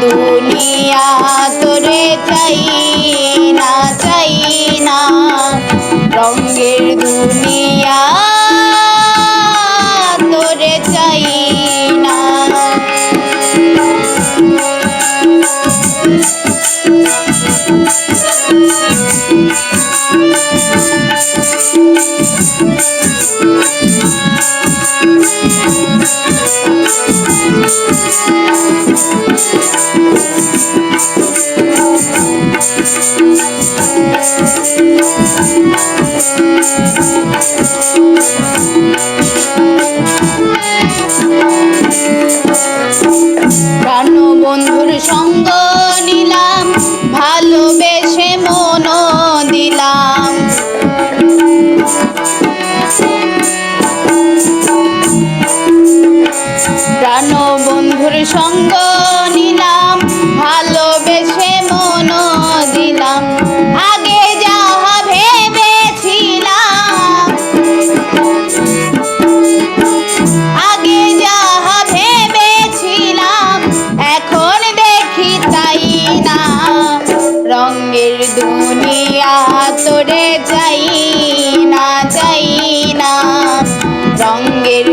দুনিয়া তোরে চাই না চাই না রঙ্গের দুনিয়া তোরে চাই না সঙ্গ নিলাম, ভালোবেসে মন দিলাম আগে যাহা ভেবেছিলাম, আগে যাহা ভেবেছিলাম, এখন দেখি তাই না। রঙের দুনিয়া তোরে যাই না যাই না। রঙের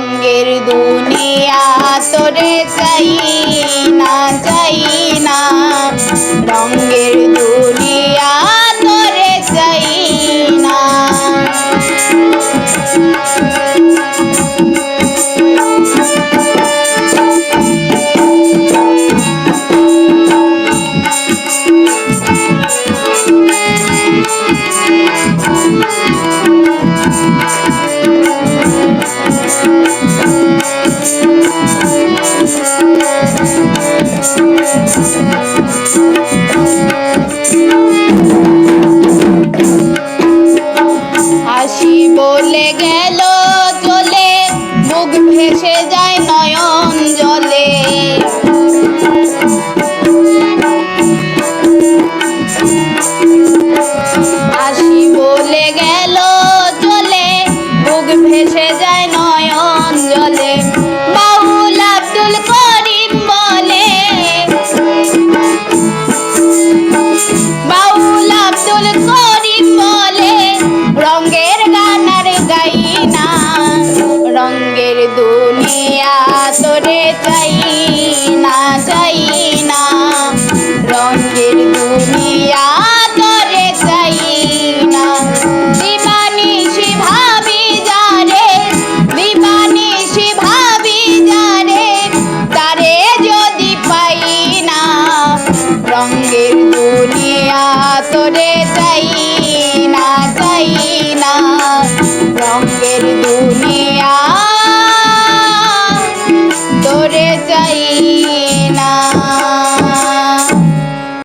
রঙ্গের দুনিয়া তোরে চাই না চাই। হাসি বলে গেল চলে মুখ ভেসে যায় নয়ন জল। brown, very blue.